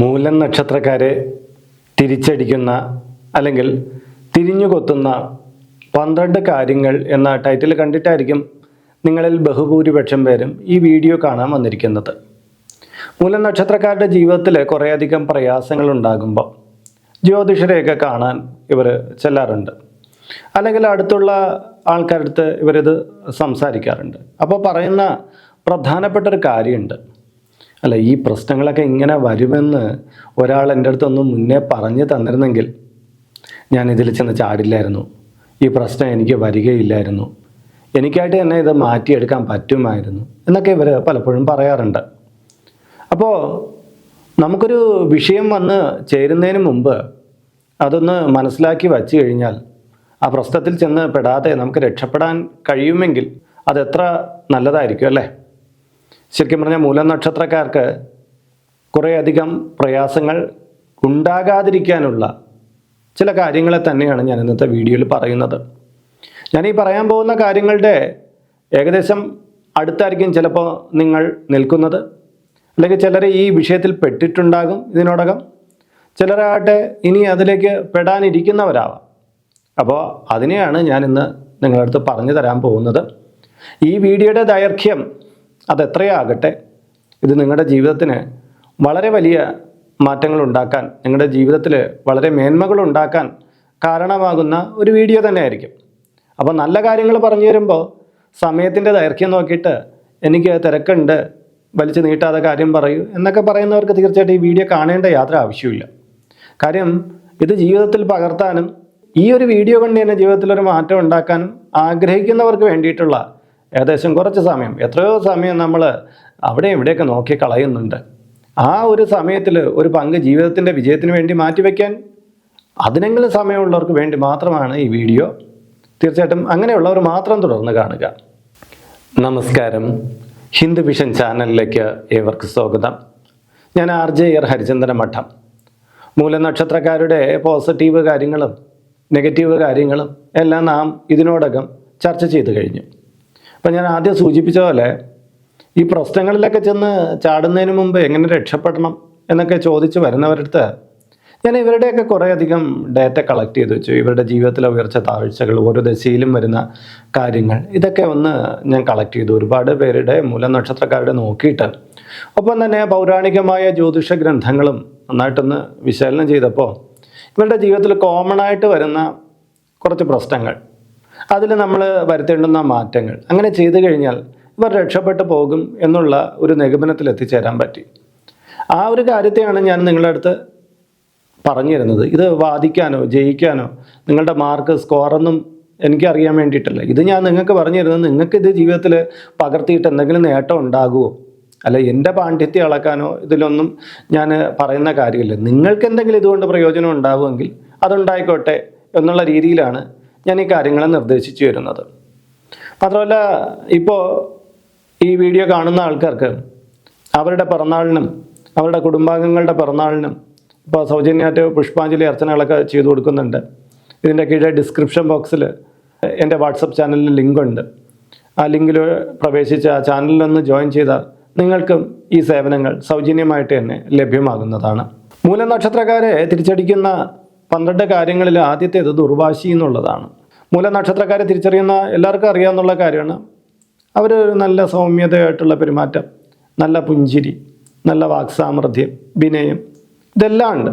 മൂലം നക്ഷത്രക്കാരെ തിരിച്ചടിക്കുന്ന അല്ലെങ്കിൽ തിരിഞ്ഞുകൊത്തുന്ന പന്ത്രണ്ട് കാര്യങ്ങൾ എന്ന ടൈറ്റിൽ കണ്ടിട്ടായിരിക്കും നിങ്ങളിൽ ബഹുഭൂരിപക്ഷം പേരും ഈ വീഡിയോ കാണാൻ വന്നിരിക്കുന്നത്. മൂലം നക്ഷത്രക്കാരുടെ ജീവിതത്തിൽ കുറേയധികം പ്രയാസങ്ങൾ ഉണ്ടാകുമ്പോൾ ജ്യോതിഷരെയൊക്കെ കാണാൻ ഇവർ ചെല്ലാറുണ്ട്. അല്ലെങ്കിൽ അടുത്തുള്ള ആൾക്കാരുടെ അടുത്ത് ഇവരിത് സംസാരിക്കാറുണ്ട്. അപ്പോൾ പറയുന്ന പ്രധാനപ്പെട്ട ഒരു കാര്യമുണ്ട്. അല്ല ഈ പ്രശ്നങ്ങളൊക്കെ ഇങ്ങനെ വരുമെന്ന് ഒരാൾ എന്റെ അടുത്തൊന്ന് മുന്നേ പറഞ്ഞു തന്നിരുന്നെങ്കിൽ ഞാൻ ഇതിൽ ചെന്ന് ചാടില്ലായിരുന്നു. ഈ പ്രശ്നം എനിക്ക് വരികയില്ലായിരുന്നു. എനിക്കായിട്ട് തന്നെ ഇത് മാറ്റിയെടുക്കാൻ പറ്റുമായിരുന്നു എന്നൊക്കെ ഇവർ പലപ്പോഴും പറയാറുണ്ട്. അപ്പോൾ നമുക്കൊരു വിഷയം വന്ന് ചേരുന്നതിന് മുമ്പ് അതൊന്ന് മനസ്സിലാക്കി വച്ചു കഴിഞ്ഞാൽ ആ പ്രശ്നത്തിൽ ചെന്ന് പെടാതെ നമുക്ക് രക്ഷപ്പെടാൻ കഴിയുമെങ്കിൽ അതെത്ര നല്ലതായിരിക്കും അല്ലേ? ശരിക്കും പറഞ്ഞാൽ മൂലം നക്ഷത്രക്കാർക്ക് കുറേയധികം പ്രയാസങ്ങൾ ഉണ്ടാകാതിരിക്കാനുള്ള ചില കാര്യങ്ങളെ തന്നെയാണ് ഞാൻ ഇന്നത്തെ വീഡിയോയിൽ പറയുന്നത്. ഞാൻ ഈ പറയാൻ പോകുന്ന കാര്യങ്ങളുടെ ഏകദേശം അടുത്തായിരിക്കും ചിലപ്പോൾ നിങ്ങൾ നിൽക്കുന്നത്. അല്ലെങ്കിൽ ചിലർ ഈ വിഷയത്തിൽ പെട്ടിട്ടുണ്ടാകും ഇതിനോടകം. ചിലരാകട്ടെ ഇനി അതിലേക്ക് പെടാനിരിക്കുന്നവരാവാം. അപ്പോൾ അതിനെയാണ് ഞാൻ ഇന്ന് നിങ്ങളുടെ അടുത്ത് പറഞ്ഞു തരാൻ പോകുന്നത്. ഈ വീഡിയോയുടെ ദൈർഘ്യം അതെത്രയാകട്ടെ? ഇത് നിങ്ങളുടെ ജീവിതത്തിന് വളരെ വലിയ മാറ്റങ്ങൾ ഉണ്ടാക്കാൻ നിങ്ങളുടെ ജീവിതത്തിൽ വളരെ മേന്മകൾ ഉണ്ടാക്കാൻ കാരണമാകുന്ന ഒരു വീഡിയോ തന്നെ ആയിരിക്കും അപ്പോൾ നല്ല കാര്യങ്ങൾ പറഞ്ഞു തരുമ്പോൾ സമയത്തിന്റെ ദൈർഘ്യം നോക്കിയിട്ട് എനിക്ക് തിരക്കുണ്ട് വലിച്ചു നീട്ടാതെ കാര്യം പറയൂ എന്നൊക്കെ പറയുന്നവർക്ക് തീർച്ചയായിട്ടും ഈ വീഡിയോ കാണേണ്ട യാത്ര ആവശ്യമില്ല. കാര്യം ഇത് ജീവിതത്തിൽ പകർത്താനും ഈ ഒരു വീഡിയോ കൊണ്ട് തന്നെ ജീവിതത്തിൽ ഒരു മാറ്റം ഉണ്ടാക്കാനും ആഗ്രഹിക്കുന്നവർക്ക് വേണ്ടിയിട്ടുള്ള ഏകദേശം കുറച്ച് സമയം. എത്രയോ സമയം നമ്മൾ അവിടെ ഇവിടെയൊക്കെ നോക്കി കളയുന്നുണ്ട്. ആ ഒരു സമയത്തിൽ ഒരു പങ്ക് ജീവിതത്തിന്റെ വിജയത്തിന് വേണ്ടി മാറ്റിവെക്കാൻ അതിനെങ്കിലും സമയമുള്ളവർക്ക് വേണ്ടി മാത്രമാണ് ഈ വീഡിയോ. തീർച്ചയായിട്ടും അങ്ങനെയുള്ളവർ മാത്രം തുടർന്ന് കാണുക. നമസ്കാരം. ഹിന്ദു വിഷൻ ചാനലിലേക്ക് ഏവർക്ക് സ്വാഗതം. ഞാൻ ആർ ജെ ആർ ഹരിചന്ദ്രൻ മഠം. മൂലനക്ഷത്രക്കാരുടെ പോസിറ്റീവ് കാര്യങ്ങളും നെഗറ്റീവ് കാര്യങ്ങളും എല്ലാം നാം ഇതിനോടകം ചർച്ച ചെയ്തു കഴിഞ്ഞു. അപ്പം ഞാൻ ആദ്യം സൂചിപ്പിച്ച പോലെ ഈ പ്രശ്നങ്ങളിലൊക്കെ ചെന്ന് ചാടുന്നതിന് മുമ്പ് എങ്ങനെ രക്ഷപ്പെടണം എന്നൊക്കെ ചോദിച്ച് വരുന്നവരടുത്ത് ഞാൻ ഇവരുടെയൊക്കെ കുറേയധികം ഡാറ്റ കളക്ട് ചെയ്ത് വെച്ചു. ഇവരുടെ ജീവിതത്തിലെ ഉയർച്ച താഴ്ചകൾ ഓരോ ദശയിലും വരുന്ന കാര്യങ്ങൾ ഇതൊക്കെ ഒന്ന് ഞാൻ കളക്ട് ചെയ്തു. ഒരുപാട് പേരുടെ മൂലനക്ഷത്രക്കാരുടെ നോക്കിയിട്ട്. ഒപ്പം തന്നെ പൗരാണികമായ ജ്യോതിഷ ഗ്രന്ഥങ്ങളും നന്നായിട്ടൊന്ന് വിശകലനം ചെയ്തപ്പോൾ ഇവരുടെ ജീവിതത്തിൽ കോമൺ ആയിട്ട് വരുന്ന കുറച്ച് പ്രശ്നങ്ങൾ. അതിൽ നമ്മൾ വരുത്തേണ്ടുന്ന മാറ്റങ്ങൾ. അങ്ങനെ ചെയ്തു കഴിഞ്ഞാൽ ഇവർ രക്ഷപ്പെട്ടു പോകും എന്നുള്ള ഒരു നിഗമനത്തിൽ എത്തിച്ചേരാൻ പറ്റി. ആ ഒരു കാര്യത്തെയാണ് ഞാൻ നിങ്ങളുടെ അടുത്ത് പറഞ്ഞു തരുന്നത് ഇത് വാദിക്കാനോ ജയിക്കാനോ നിങ്ങളുടെ മാർക്ക് സ്കോറൊന്നും എനിക്കറിയാൻ വേണ്ടിയിട്ടല്ല. ഇത് ഞാൻ നിങ്ങൾക്ക് പറഞ്ഞു തരുന്നത് നിങ്ങൾക്ക് ഇത് ജീവിതത്തിൽ പകർത്തിയിട്ട് എന്തെങ്കിലും നേട്ടം ഉണ്ടാകുമോ അല്ല എന്റെ പാണ്ഡിത്യം അളക്കാനോ ഇതിലൊന്നും ഞാൻ പറയുന്ന കാര്യമില്ല. നിങ്ങൾക്ക് എന്തെങ്കിലും ഇതുകൊണ്ട് പ്രയോജനം ഉണ്ടാകുമെങ്കിൽ അതുണ്ടായിക്കോട്ടെ എന്നുള്ള രീതിയിലാണ് ഞാൻ ഈ കാര്യങ്ങൾ നിർദ്ദേശിച്ചു വരുന്നത് മാത്രമല്ല ഇപ്പോൾ ഈ വീഡിയോ കാണുന്ന ആൾക്കാർക്ക് അവരുടെ പിറന്നാളിനും അവരുടെ കുടുംബാംഗങ്ങളുടെ പിറന്നാളിനും ഇപ്പോൾ സൗജന്യമായിട്ട് പുഷ്പാഞ്ജലി അർച്ചനകളൊക്കെ ചെയ്തു കൊടുക്കുന്നുണ്ട്. ഇതിന്റെ കീഴെ ഡിസ്ക്രിപ്ഷൻ ബോക്സിൽ എന്റെ വാട്സപ്പ് ചാനലിൽ ലിങ്കുണ്ട്. ആ ലിങ്കിൽ പ്രവേശിച്ച് ആ ചാനലിലൊന്ന് ജോയിൻ ചെയ്താൽ നിങ്ങൾക്കും ഈ സേവനങ്ങൾ സൗജന്യമായിട്ട് തന്നെ ലഭ്യമാകുന്നതാണ്. മൂലനക്ഷത്രക്കാരെ തിരിച്ചടിക്കുന്ന പന്ത്രണ്ട് കാര്യങ്ങളിൽ ആദ്യത്തേത് ദുർവാശി എന്നുള്ളതാണ്. മൂലനക്ഷത്രക്കാരെ തിരിച്ചറിയുന്ന എല്ലാവർക്കും അറിയാവുന്നുള്ള കാര്യമാണ്. അവർ നല്ല സൗമ്യതയായിട്ടുള്ള പെരുമാറ്റം നല്ല പുഞ്ചിരി നല്ല വാക്സാമർഥ്യം വിനയം ഇതെല്ലാം ഉണ്ട്.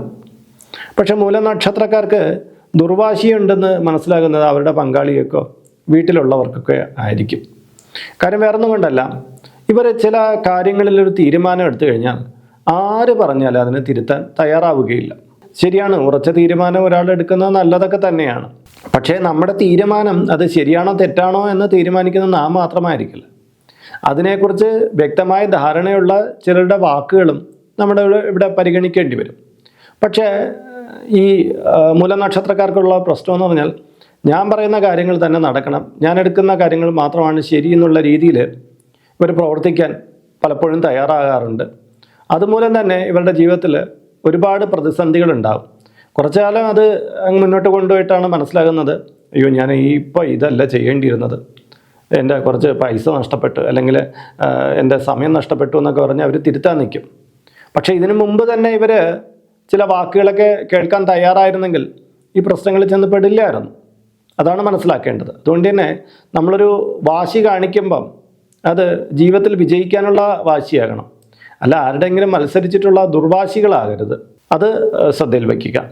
പക്ഷെ മൂലനക്ഷത്രക്കാർക്ക് ദുർവാശിയുണ്ടെന്ന് മനസ്സിലാകുന്നത് അവരുടെ പങ്കാളിയൊക്കെ വീട്ടിലുള്ളവർക്കൊക്കെ ആയിരിക്കും. കാര്യം വേറൊന്നും കൊണ്ടല്ല. ഇവർ ചില കാര്യങ്ങളിൽ ഒരു തീരുമാനം എടുത്തു കഴിഞ്ഞാൽ ആര് പറഞ്ഞാലും അതിനെ തിരുത്താൻ തയ്യാറാവുകയില്ല. ശരിയാണ്. ഉറച്ച തീരുമാനം ഒരാൾ എടുക്കുന്നത് നല്ലതൊക്കെ തന്നെയാണ്. പക്ഷേ നമ്മുടെ തീരുമാനം അത് ശരിയാണോ തെറ്റാണോ എന്ന് തീരുമാനിക്കുന്നത് നാം മാത്രമായിരിക്കില്ല. അതിനെക്കുറിച്ച് വ്യക്തമായ ധാരണയുള്ള ചിലരുടെ വാക്കുകളും നമ്മുടെ ഇവിടെ പരിഗണിക്കേണ്ടി വരും. പക്ഷേ ഈ മൂലനക്ഷത്രക്കാർക്കുള്ള പ്രശ്നമെന്ന് പറഞ്ഞാൽ ഞാൻ പറയുന്ന കാര്യങ്ങൾ തന്നെ നടക്കണം. ഞാൻ എടുക്കുന്ന കാര്യങ്ങൾ മാത്രമാണ് ശരി എന്നുള്ള രീതിയിൽ ഇവർ പ്രവർത്തിക്കാൻ പലപ്പോഴും തയ്യാറാകാറുണ്ട്. അതുമൂലം തന്നെ ഇവരുടെ ജീവിതത്തിൽ ഒരുപാട് പ്രതിസന്ധികളുണ്ടാവും. കുറച്ചു കാലം അത് അങ്ങ് മുന്നോട്ട് കൊണ്ടുപോയിട്ടാണ് മനസ്സിലാകുന്നത്. അയ്യോ ഞാൻ ഈ ഇപ്പോൾ ഇതല്ല ചെയ്യേണ്ടിയിരുന്നത്. എന്റെ കുറച്ച് പൈസ നഷ്ടപ്പെട്ടു അല്ലെങ്കിൽ എന്റെ സമയം നഷ്ടപ്പെട്ടു എന്നൊക്കെ പറഞ്ഞ് അവർ തിരുത്താൻ നിൽക്കും. പക്ഷേ ഇതിനു മുമ്പ് തന്നെ ഇവർ ചില വാക്കുകളൊക്കെ കേൾക്കാൻ തയ്യാറായിരുന്നെങ്കിൽ ഈ പ്രശ്നങ്ങളിൽ ചെന്ന് പെടില്ലായിരുന്നു. അതാണ് മനസ്സിലാക്കേണ്ടത്. അതുകൊണ്ട് തന്നെ നമ്മളൊരു വാശി കാണിക്കുമ്പം അത് ജീവിതത്തിൽ വിജയിക്കാനുള്ള വാശിയാകണം. അല്ല ആരുടെങ്കിലും മത്സരിച്ചിട്ടുള്ള ദുർവാശികളാകരുത്. അത് ശ്രദ്ധയിൽ വയ്ക്കുക.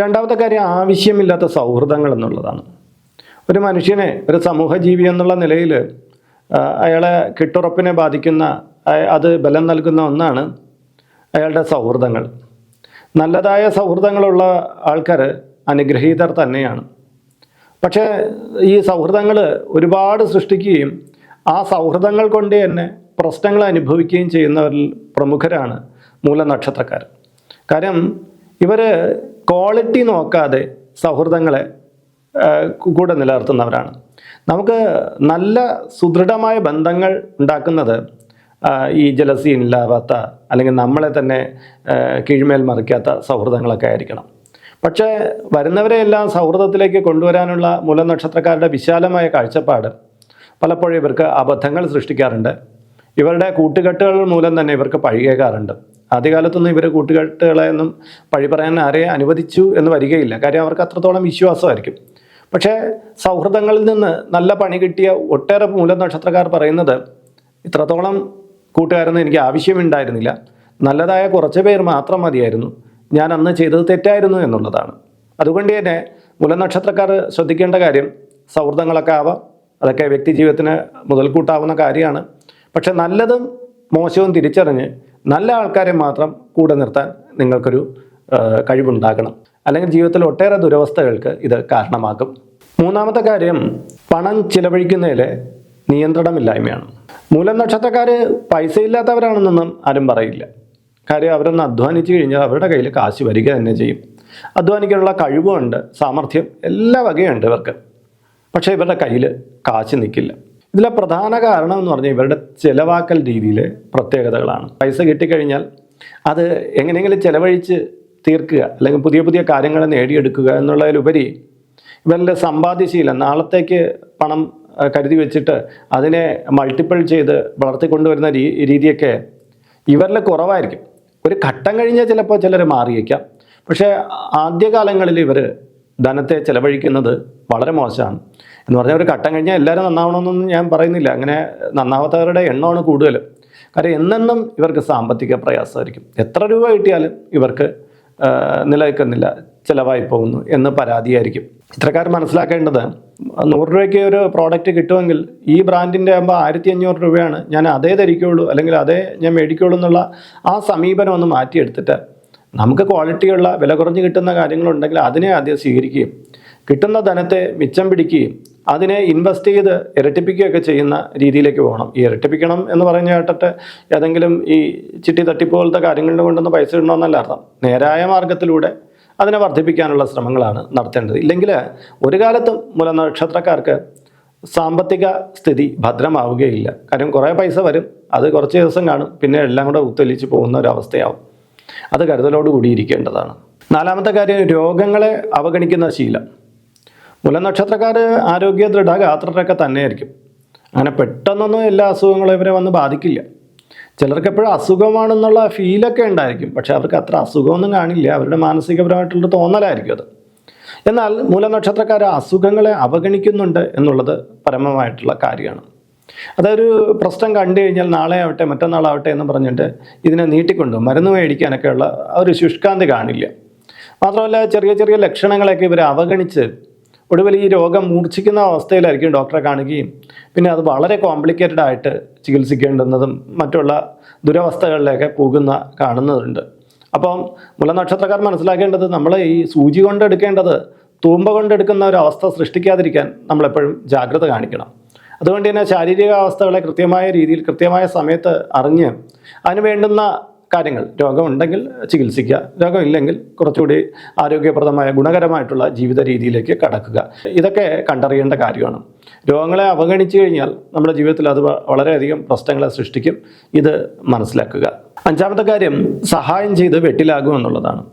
രണ്ടാമത്തെ കാര്യം ആവശ്യമില്ലാത്ത സൗഹൃദങ്ങൾ എന്നുള്ളതാണ്. ഒരു മനുഷ്യനെ ഒരു സമൂഹ ജീവി എന്നുള്ള നിലയിൽ അയാളെ കെട്ടുറപ്പിനെ ബാധിക്കുന്ന അത് ബലം നൽകുന്ന ഒന്നാണ് അയാളുടെ സൗഹൃദങ്ങൾ. നല്ലതായ സൗഹൃദങ്ങളുള്ള ആൾക്കാർ അനുഗ്രഹീതർ തന്നെയാണ്. പക്ഷേ ഈ സൗഹൃദങ്ങൾ ഒരുപാട് സൃഷ്ടിക്കുകയും ആ സൗഹൃദങ്ങൾ കൊണ്ട് തന്നെ പ്രശ്നങ്ങൾ അനുഭവിക്കുകയും ചെയ്യുന്നവരിൽ പ്രമുഖരാണ് മൂലനക്ഷത്രക്കാർ. കാര്യം ഇവർ ക്വാളിറ്റി നോക്കാതെ സൗഹൃദങ്ങളെ കൂടെ നിലനിർത്തുന്നവരാണ്. നമുക്ക് നല്ല സുദൃഢമായ ബന്ധങ്ങൾ ഉണ്ടാക്കുന്നത് ഈ ജലസി ഇല്ലാവാത്ത അല്ലെങ്കിൽ നമ്മളെ തന്നെ കീഴ്മേൽ മറിക്കാത്ത സൗഹൃദങ്ങളൊക്കെ ആയിരിക്കണം. പക്ഷേ വരുന്നവരെയെല്ലാം സൗഹൃദത്തിലേക്ക് കൊണ്ടുവരാനുള്ള മൂലനക്ഷത്രക്കാരുടെ വിശാലമായ കാഴ്ചപ്പാട് പലപ്പോഴും ഇവർക്ക് അബദ്ധങ്ങൾ സൃഷ്ടിക്കാറുണ്ട്. ഇവരുടെ കൂട്ടുകെട്ടുകൾ മൂലം തന്നെ ഇവർക്ക് പഴികേകാറുണ്ട് ആദ്യകാലത്തൊന്നും ഇവരെ കൂട്ടുകെട്ടുകളെ ഒന്നും പഴി പറയാൻ ആരെയും അനുവദിച്ചു എന്ന് വരികയില്ല. കാര്യം അവർക്ക് അത്രത്തോളം വിശ്വാസമായിരിക്കും. പക്ഷേ സൗഹൃദങ്ങളിൽ നിന്ന് നല്ല പണി കിട്ടിയ ഒട്ടേറെ മൂലനക്ഷത്രക്കാർ പറയുന്നത് ഇത്രത്തോളം കൂട്ടുകാരൊന്നും എനിക്ക് ആവശ്യമുണ്ടായിരുന്നില്ല. നല്ലതായ കുറച്ച് പേർ മാത്രം മതിയായിരുന്നു. ഞാൻ അന്ന് ചെയ്തത് തെറ്റായിരുന്നു എന്നുള്ളതാണ്. അതുകൊണ്ട് തന്നെ മൂലനക്ഷത്രക്കാർ ശ്രദ്ധിക്കേണ്ട കാര്യം സൗഹൃദങ്ങളൊക്കെ ആവാം. അതൊക്കെ വ്യക്തി ജീവിതത്തിന് മുതൽക്കൂട്ടാവുന്ന കാര്യമാണ്. പക്ഷെ നല്ലതും മോശവും തിരിച്ചറിഞ്ഞ് നല്ല ആൾക്കാരെ മാത്രം കൂടെ നിർത്താൻ നിങ്ങൾക്കൊരു കഴിവുണ്ടാകണം. അല്ലെങ്കിൽ ജീവിതത്തിൽ ഒട്ടേറെ ദുരവസ്ഥകൾക്ക് ഇത് കാരണമാകും. മൂന്നാമത്തെ കാര്യം പണം ചിലവഴിക്കുന്നതിലെ നിയന്ത്രണമില്ലായ്മയാണ്. മൂലം നക്ഷത്രക്കാർ പൈസ ഇല്ലാത്തവരാണെന്നൊന്നും ആരും പറയില്ല. കാര്യം അവരൊന്ന് അധ്വാനിച്ചു കഴിഞ്ഞാൽ അവരുടെ കയ്യിൽ കാശ് വരിക തന്നെ ചെയ്യും. അധ്വാനിക്കാനുള്ള കഴിവുണ്ട് സാമർഥ്യം എല്ലാ വകയുണ്ട് ഇവർക്ക്. പക്ഷേ ഇവരുടെ കയ്യിൽ കാശ് നിൽക്കില്ല. ഇതിലെ പ്രധാന കാരണം എന്ന് പറഞ്ഞാൽ ഇവരുടെ ചിലവാക്കൽ രീതിയിലെ പ്രത്യേകതകളാണ്. പൈസ കിട്ടിക്കഴിഞ്ഞാൽ അത് എങ്ങനെയെങ്കിലും ചിലവഴിച്ച് തീർക്കുക അല്ലെങ്കിൽ പുതിയ പുതിയ കാര്യങ്ങൾ നേടിയെടുക്കുക എന്നുള്ളതിലുപരി ഇവരുടെ സമ്പാദ്യശീലം നാളത്തേക്ക് പണം കരുതി വെച്ചിട്ട് അതിനെ മൾട്ടിപ്പിൾ ചെയ്ത് വളർത്തിക്കൊണ്ടുവരുന്ന രീ രീതിയൊക്കെ ഇവരിൽ കുറവായിരിക്കും. ഒരു ഘട്ടം കഴിഞ്ഞാൽ ചിലപ്പോൾ ചിലർ മാറിയേക്കാം. പക്ഷേ ആദ്യകാലങ്ങളിൽ ഇവർ ധനത്തെ ചിലവഴിക്കുന്നത് വളരെ മോശമാണ്. എന്ന് പറഞ്ഞാൽ ഒരു ഘട്ടം കഴിഞ്ഞാൽ എല്ലാവരും നന്നാവണമെന്നൊന്നും ഞാൻ പറയുന്നില്ല. അങ്ങനെ നന്നാവാത്തവരുടെ എണ്ണമാണ് കൂടുതൽ കാര്യം എന്നെന്നും ഇവർക്ക് സാമ്പത്തിക പ്രയാസമായിരിക്കും. എത്ര രൂപ കിട്ടിയാലും ഇവർക്ക് നിലനിൽക്കുന്നില്ല ചിലവായി പോകുന്നു എന്ന് പരാതിയായിരിക്കും. ഇത്രക്കാർ മനസ്സിലാക്കേണ്ടത് നൂറ് രൂപയ്ക്ക് ഒരു പ്രോഡക്റ്റ് കിട്ടുമെങ്കിൽ ഈ ബ്രാൻഡിന്റെ ആകുമ്പോൾ ആയിരത്തി അഞ്ഞൂറ് രൂപയാണ് ഞാൻ അതേ ധരിക്കുകയുള്ളൂ അല്ലെങ്കിൽ അതേ ഞാൻ മേടിക്കുകയുള്ളൂ എന്നുള്ള ആ സമീപനം ഒന്ന് മാറ്റിയെടുത്തിട്ട് നമുക്ക് ക്വാളിറ്റിയുള്ള വില കുറഞ്ഞ് കിട്ടുന്ന കാര്യങ്ങളുണ്ടെങ്കിൽ അതിനെ ആദ്യം സ്വീകരിക്കുകയും കിട്ടുന്ന ധനത്തെ മിച്ചം പിടിക്കുകയും അതിനെ ഇൻവെസ്റ്റ് ചെയ്ത് ഇരട്ടിപ്പിക്കുകയൊക്കെ ചെയ്യുന്ന രീതിയിലേക്ക് പോകണം. ഈ ഇരട്ടിപ്പിക്കണം എന്ന് പറഞ്ഞ കേട്ടിട്ട് ഏതെങ്കിലും ഈ ചിട്ടി തട്ടിപ്പ് പോലത്തെ കാര്യങ്ങളുടെ കൊണ്ടൊന്ന് പൈസ ഇടണമെന്നല്ല അർത്ഥം. നേരായ മാർഗത്തിലൂടെ അതിനെ വർദ്ധിപ്പിക്കാനുള്ള ശ്രമങ്ങളാണ് നടത്തേണ്ടത്. ഇല്ലെങ്കിൽ ഒരു കാലത്തും മുലനക്ഷത്രക്കാർക്ക് സാമ്പത്തിക സ്ഥിതി ഭദ്രമാവുകയില്ല. കാര്യം കുറേ പൈസ വരും. അത് കുറച്ച് ദിവസം കാണും. പിന്നെ എല്ലാം കൂടെ ഉത്തൊലിച്ച് പോകുന്ന ഒരു അവസ്ഥയാവും. അത് കരുതലോടുകൂടി ഇരിക്കേണ്ടതാണ്. നാലാമത്തെ കാര്യം രോഗങ്ങളെ അവഗണിക്കുന്ന ശീലം. മൂലനക്ഷത്രക്കാർ ആരോഗ്യ ദൃഢഗാത്രരൊക്കെ തന്നെയായിരിക്കും. അങ്ങനെ പെട്ടെന്നൊന്നും എല്ലാ അസുഖങ്ങളും ഇവരെ വന്ന് ബാധിക്കില്ല. ചിലർക്ക് എപ്പോഴും അസുഖമാണെന്നുള്ള ഫീലൊക്കെ ഉണ്ടായിരിക്കും. പക്ഷേ അവർക്ക് അത്ര അസുഖമൊന്നും കാണില്ല. അവരുടെ മാനസികപരമായിട്ടുള്ള തോന്നലായിരിക്കും അത്. എന്നാൽ മൂല മൂലനക്ഷത്രക്കാർ അസുഖങ്ങളെ അവഗണിക്കുന്നുണ്ട് എന്നുള്ളത് പരമമായിട്ടുള്ള കാര്യമാണ്. അതൊരു പ്രശ്നം കണ്ടു കഴിഞ്ഞാൽ നാളെ ആവട്ടെ മറ്റന്നാളാവട്ടെ എന്ന് പറഞ്ഞിട്ട് ഇതിനെ നീട്ടിക്കൊണ്ടു മരുന്ന് മേടിക്കാനൊക്കെയുള്ള ഒരു ശുഷ്കാന്തി കാണില്ല. മാത്രമല്ല ചെറിയ ചെറിയ ലക്ഷണങ്ങളൊക്കെ ഇവർ അവഗണിച്ച് ഒടുവിൽ ഈ രോഗം മൂർച്ഛിക്കുന്ന അവസ്ഥയിലായിരിക്കും ഡോക്ടറെ കാണുകയും പിന്നെ അത് വളരെ കോംപ്ലിക്കേറ്റഡ് ആയിട്ട് ചികിത്സിക്കേണ്ടുന്നതും മറ്റുള്ള ദുരവസ്ഥകളിലേക്ക് പോകുന്ന കാണുന്നതുണ്ട്. അപ്പം മുലനക്ഷത്രക്കാർ മനസ്സിലാക്കേണ്ടത് നമ്മൾ ഈ സൂചി കൊണ്ട് എടുക്കേണ്ടത് തൂമ്പ കൊണ്ടെടുക്കുന്ന ഒരു അവസ്ഥ സൃഷ്ടിക്കാതിരിക്കാൻ നമ്മളെപ്പോഴും ജാഗ്രത കാണിക്കണം. അതുകൊണ്ട് തന്നെ ശാരീരിക അവസ്ഥകളെ കൃത്യമായ രീതിയിൽ കൃത്യമായ സമയത്ത് അറിഞ്ഞ് അതിന് വേണ്ടുന്ന കാര്യങ്ങൾ. രോഗമുണ്ടെങ്കിൽ ചികിത്സിക്കുക. രോഗമില്ലെങ്കിൽ കുറച്ചുകൂടി ആരോഗ്യപ്രദമായ ഗുണകരമായിട്ടുള്ള ജീവിത രീതിയിലേക്ക് കടക്കുക. ഇതൊക്കെ കണ്ടറിയേണ്ട കാര്യമാണ്. രോഗങ്ങളെ അവഗണിച്ചു കഴിഞ്ഞാൽ നമ്മുടെ ജീവിതത്തിൽ അത് വളരെയധികം പ്രശ്നങ്ങളെ സൃഷ്ടിക്കും. ഇത് മനസ്സിലാക്കുക. അഞ്ചാമത്തെ കാര്യം സഹായം ചെയ്ത് വെട്ടിലാകും എന്നുള്ളതാണ്.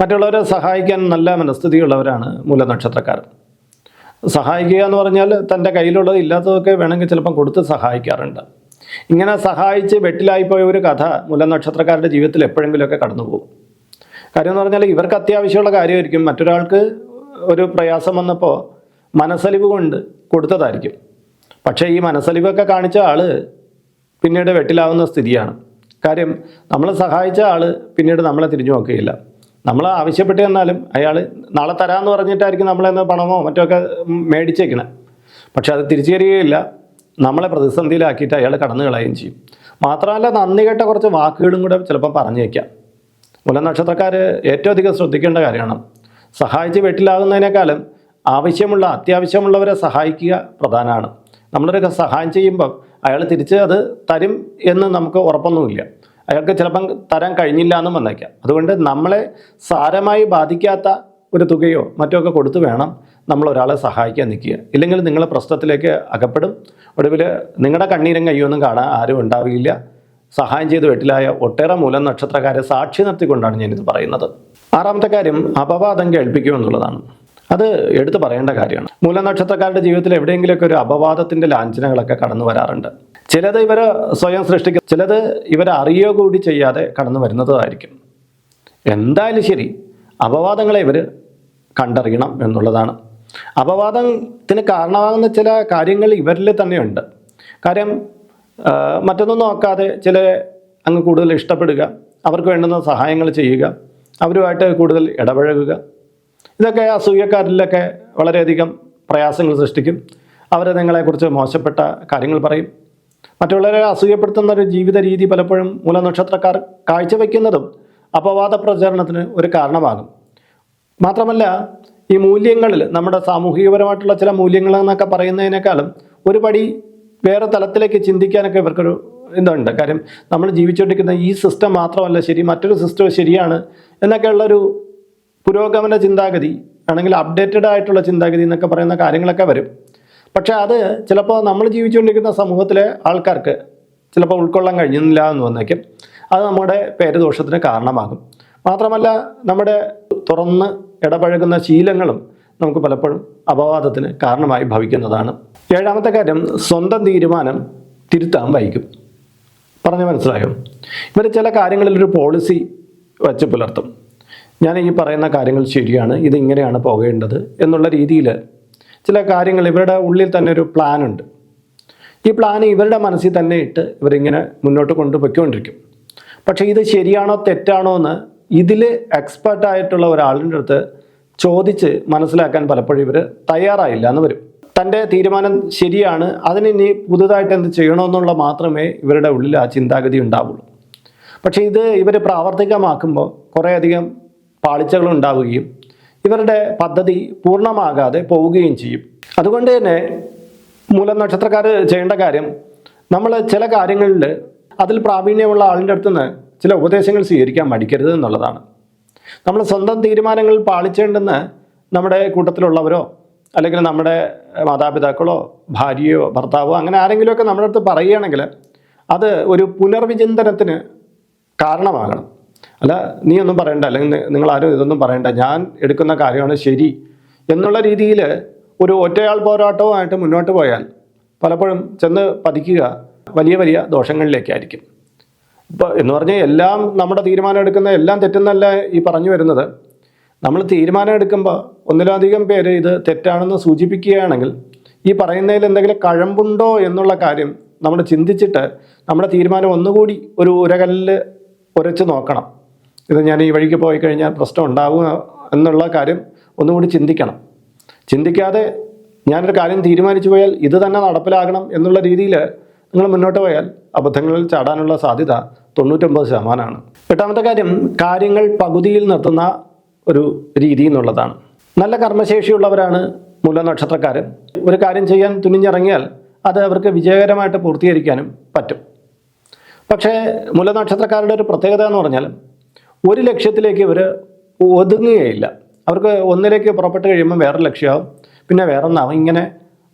മറ്റുള്ളവരെ സഹായിക്കാൻ നല്ല മനസ്ഥിതിയുള്ളവരാണ് മൂലനക്ഷത്രക്കാർ. സഹായിക്കുക എന്ന് പറഞ്ഞാൽ തന്റെ കയ്യിലുള്ളത് ഇല്ലാത്തതൊക്കെ വേണമെങ്കിൽ ചിലപ്പം കൊടുത്ത് സഹായിക്കാറുണ്ട്. ഇങ്ങനെ സഹായിച്ച് വെട്ടിലായിപ്പോയ ഒരു കഥ മുല നക്ഷത്രക്കാരുടെ ജീവിതത്തിൽ എപ്പോഴെങ്കിലുമൊക്കെ കടന്നു പോകും. കാര്യം എന്ന് പറഞ്ഞാൽ ഇവർക്ക് അത്യാവശ്യമുള്ള കാര്യമായിരിക്കും. മറ്റൊരാൾക്ക് ഒരു പ്രയാസം വന്നപ്പോൾ മനസ്സലിവ് കൊണ്ട് കൊടുത്തതായിരിക്കും. പക്ഷേ ഈ മനസ്സലിവൊക്കെ കാണിച്ച ആൾ പിന്നീട് വെട്ടിലാവുന്ന സ്ഥിതിയാണ്. കാര്യം നമ്മളെ സഹായിച്ച ആൾ പിന്നീട് നമ്മളെ തിരിഞ്ഞു നോക്കുകയില്ല. നമ്മൾ ആവശ്യപ്പെട്ട് തന്നാലും അയാൾ നാളെ തരാമെന്ന് പറഞ്ഞിട്ടായിരിക്കും നമ്മളെന്ന് പണമോ മറ്റൊക്കെ മേടിച്ചേക്കണേ. പക്ഷെ അത് തിരിച്ചു തരികയില്ല. നമ്മളെ പ്രതിസന്ധിയിലാക്കിയിട്ട് അയാൾ കടന്നു കളയുകയും ചെയ്യും. മാത്രമല്ല നന്ദി കേട്ട കുറച്ച് വാക്കുകളും കൂടെ ചിലപ്പോൾ പറഞ്ഞേക്കാം മൂലനക്ഷത്രക്കാർ ഏറ്റവും അധികം ശ്രദ്ധിക്കേണ്ട കാര്യമാണ്. സഹായിച്ച് വീട്ടിലാകുന്നതിനേക്കാളും ആവശ്യമുള്ള അത്യാവശ്യമുള്ളവരെ സഹായിക്കുക പ്രധാനമാണ്. നമ്മളൊരു സഹായം ചെയ്യുമ്പം അയാൾ തിരിച്ച് അത് തരും എന്ന് നമുക്ക് ഉറപ്പൊന്നുമില്ല. അയാൾക്ക് ചിലപ്പം തരാൻ കഴിഞ്ഞില്ല എന്നും വന്നേക്കാം. അതുകൊണ്ട് നമ്മളെ സാരമായി ബാധിക്കാത്ത ഒരു തുകയോ മറ്റോ ഒക്കെ കൊടുത്തു വേണം നമ്മൾ ഒരാളെ സഹായിക്കാൻ നിൽക്കുക. ഇല്ലെങ്കിൽ നിങ്ങൾ പ്രശ്നത്തിലേക്ക് അകപ്പെടും. ഒടുവിൽ നിങ്ങളുടെ കണ്ണീരും കയ്യൊന്നും കാണാൻ ആരും ഉണ്ടാവില്ല. സഹായം ചെയ്ത് വെട്ടിലായ ഒട്ടേറെ മൂലം നക്ഷത്രക്കാരെ സാക്ഷി നിർത്തിക്കൊണ്ടാണ് ഞാനിത് പറയുന്നത്. ആറാമത്തെ കാര്യം അപവാദം കേൾപ്പിക്കുക എന്നുള്ളതാണ്. അത് എടുത്തു പറയേണ്ട കാര്യമാണ്. മൂലനക്ഷത്രക്കാരുടെ ജീവിതത്തിൽ എവിടെയെങ്കിലുമൊക്കെ ഒരു അപവാദത്തിന്റെ ലാഞ്ചനകളൊക്കെ കടന്നു വരാറുണ്ട്. ചിലത് ഇവർ സ്വയം സൃഷ്ടിക്കും ചിലത് ഇവർ അറിയോ കൂടി ചെയ്യാതെ കടന്നു വരുന്നതായിരിക്കും. എന്തായാലും ശരി അപവാദങ്ങളെ ഇവർ കണ്ടറിയണം എന്നുള്ളതാണ്. അപവാദത്തിന് കാരണമാകുന്ന ചില കാര്യങ്ങൾ ഇവരിൽ തന്നെയുണ്ട്. കാര്യം മറ്റൊന്നും നോക്കാതെ ചില അങ്ങ് കൂടുതൽ ഇഷ്ടപ്പെടുക അവർക്ക് വേണ്ടുന്ന സഹായങ്ങൾ ചെയ്യുക അവരുമായിട്ട് കൂടുതൽ ഇടപഴകുക. ഇതൊക്കെ അസൂയക്കാരിലൊക്കെ വളരെയധികം പ്രയാസങ്ങൾ സൃഷ്ടിക്കും. അവർ നിങ്ങളെക്കുറിച്ച് മോശപ്പെട്ട കാര്യങ്ങൾ പറയും. മറ്റുള്ളവരെ അസൂയപ്പെടുത്തുന്ന ഒരു ജീവിത രീതി പലപ്പോഴും മൂലനക്ഷത്രക്കാർ കാഴ്ചവെക്കുന്നതും അപവാദ പ്രചരണത്തിന് ഒരു കാരണമാകും. മാത്രമല്ല ഈ മൂല്യങ്ങളിൽ നമ്മുടെ സാമൂഹികപരമായിട്ടുള്ള ചില മൂല്യങ്ങൾ എന്നൊക്കെ പറയുന്നതിനേക്കാളും ഒരുപടി വേറെ തലത്തിലേക്ക് ചിന്തിക്കാനൊക്കെ ഇവർക്കൊരു ഇതുണ്ട്. കാര്യം നമ്മൾ ജീവിച്ചുകൊണ്ടിരിക്കുന്ന ഈ സിസ്റ്റം മാത്രമല്ല ശരി മറ്റൊരു സിസ്റ്റം ശരിയാണ് എന്നൊക്കെയുള്ളൊരു പുരോഗമന ചിന്താഗതി ആണെങ്കിൽ അപ്ഡേറ്റഡ് ആയിട്ടുള്ള ചിന്താഗതി എന്നൊക്കെ പറയുന്ന കാര്യങ്ങളൊക്കെ വരും. പക്ഷേ അത് ചിലപ്പോൾ നമ്മൾ ജീവിച്ചുകൊണ്ടിരിക്കുന്ന സമൂഹത്തിലെ ആൾക്കാർക്ക് ചിലപ്പോൾ ഉൾക്കൊള്ളാൻ കഴിയുന്നില്ല എന്ന് വന്നേക്കും. അത് നമ്മുടെ പേരുദോഷത്തിന് കാരണമാകും. മാത്രമല്ല നമ്മുടെ തുറന്ന് ഇടപഴകുന്ന ശീലങ്ങളും നമുക്ക് പലപ്പോഴും അപവാദത്തിന് കാരണമായി ഭവിക്കുന്നതാണ്. ഏഴാമത്തെ കാര്യം സ്വന്തം തീരുമാനം തിരുത്താൻ വൈകും. പറഞ്ഞു മനസ്സിലായോ? ഇവർ ചില കാര്യങ്ങളിൽ ഒരു പോളിസി വച്ച് പുലർത്തും. ഞാൻ ഈ പറയുന്ന കാര്യങ്ങൾ ശരിയാണ് ഇത് ഇങ്ങനെയാണ് പോകേണ്ടത് എന്നുള്ള രീതിയിൽ ചില കാര്യങ്ങൾ ഇവരുടെ ഉള്ളിൽ തന്നെ ഒരു പ്ലാനുണ്ട് ഈ പ്ലാൻ ഇവരുടെ മനസ്സിൽ തന്നെ ഇട്ട് ഇവരിങ്ങനെ മുന്നോട്ട് കൊണ്ടുപോയിക്കൊണ്ടിരിക്കും. പക്ഷേ ഇത് ശരിയാണോ തെറ്റാണോ എന്ന് ഇതിൽ എക്സ്പേർട്ട് ആയിട്ടുള്ള ഒരാളിന്റെ അടുത്ത് ചോദിച്ച് മനസ്സിലാക്കാൻ പലപ്പോഴും ഇവർ തയ്യാറായില്ല എന്ന് വരും. തന്റെ തീരുമാനം ശരിയാണ്. അതിന് ഇനി പുതുതായിട്ട് എന്ത് ചെയ്യണമെന്നുള്ള മാത്രമേ ഇവരുടെ ഉള്ളിൽ ആ ചിന്താഗതി ഉണ്ടാവുള്ളൂ. പക്ഷേ ഇത് ഇവർ പ്രാവർത്തികമാക്കുമ്പോൾ കുറേയധികം പാളിച്ചകൾ ഉണ്ടാവുകയും ഇവരുടെ പദ്ധതി പൂർണമാകാതെ പോവുകയും ചെയ്യും. അതുകൊണ്ട് തന്നെ മൂലം നക്ഷത്രക്കാർ ചെയ്യേണ്ട കാര്യം നമ്മൾ ചില കാര്യങ്ങളിൽ അതിൽ പ്രാവീണ്യമുള്ള ആളിന്റെ അടുത്ത് നിന്ന് ചില ഉപദേശങ്ങൾ സ്വീകരിക്കാൻ മടിക്കരുത് എന്നുള്ളതാണ്. നമ്മൾ സ്വന്തം തീരുമാനങ്ങൾ പാളിച്ചേണ്ടെന്ന് നമ്മുടെ കൂട്ടത്തിലുള്ളവരോ അല്ലെങ്കിൽ നമ്മുടെ മാതാപിതാക്കളോ ഭാര്യയോ ഭർത്താവോ അങ്ങനെ ആരെങ്കിലുമൊക്കെ നമ്മുടെ അടുത്ത് പറയുകയാണെങ്കിൽ അത് ഒരു പുനർവിചിന്തനത്തിന് കാരണമാകണം. അല്ല നീ ഒന്നും പറയണ്ട അല്ലെങ്കിൽ നിങ്ങൾ ആരും ഇതൊന്നും പറയണ്ട ഞാൻ എടുക്കുന്ന കാര്യമാണ് ശരി എന്നുള്ള രീതിയിൽ ഒരു ഒറ്റയാൾ പോരാട്ടവുമായിട്ട് മുന്നോട്ട് പോയാൽ പലപ്പോഴും ചെന്ന് പതിക്കുക വലിയ വലിയ ദോഷങ്ങളിലേക്കായിരിക്കും. ഇപ്പോൾ എന്ന് പറഞ്ഞാൽ എല്ലാം നമ്മുടെ തീരുമാനം എടുക്കുന്ന എല്ലാം തെറ്റെന്നല്ല ഈ പറഞ്ഞു വരുന്നത്. നമ്മൾ തീരുമാനം എടുക്കുമ്പോൾ ഒന്നിലധികം പേര് ഇത് തെറ്റാണെന്ന് സൂചിപ്പിക്കുകയാണെങ്കിൽ ഈ പറയുന്നതിൽ എന്തെങ്കിലും കഴമ്പുണ്ടോ എന്നുള്ള കാര്യം നമ്മൾ ചിന്തിച്ചിട്ട് നമ്മുടെ തീരുമാനം ഒന്നുകൂടി ഒരു ഉരകല്ലിൽ ഉരച്ച് നോക്കണം. ഇത് ഞാൻ ഈ വഴിക്ക് പോയി കഴിഞ്ഞാൽ പ്രശ്നം ഉണ്ടാവുക എന്നുള്ള കാര്യം ഒന്നുകൂടി ചിന്തിക്കണം. ചിന്തിക്കാതെ ഞാനൊരു കാര്യം തീരുമാനിച്ചു പോയാൽ ഇത് തന്നെ നടപ്പിലാകണം എന്നുള്ള രീതിയിൽ നിങ്ങൾ മുന്നോട്ട് പോയാൽ അബദ്ധങ്ങളിൽ ചാടാനുള്ള സാധ്യത തൊണ്ണൂറ്റൊമ്പത് ശതമാനമാണ്. എട്ടാമത്തെ കാര്യം കാര്യങ്ങൾ പകുതിയിൽ നിർത്തുന്ന ഒരു രീതി എന്നുള്ളതാണ്. നല്ല കർമ്മശേഷിയുള്ളവരാണ് മൂലനക്ഷത്രക്കാരൻ ഒരു കാര്യം ചെയ്യാൻ തുനിഞ്ഞിറങ്ങിയാൽ അത് അവർക്ക് വിജയകരമായിട്ട് പൂർത്തീകരിക്കാനും പറ്റും. പക്ഷേ മൂലനക്ഷത്രക്കാരുടെ ഒരു പ്രത്യേകത എന്ന് പറഞ്ഞാൽ ഒരു ലക്ഷ്യത്തിലേക്ക് ഇവർ ഒതുങ്ങുകയില്ല. അവർക്ക് ഒന്നിലേക്ക് പുറപ്പെട്ട് കഴിയുമ്പോൾ വേറെ ലക്ഷ്യമാവും പിന്നെ വേറെ ഒന്നാവും ഇങ്ങനെ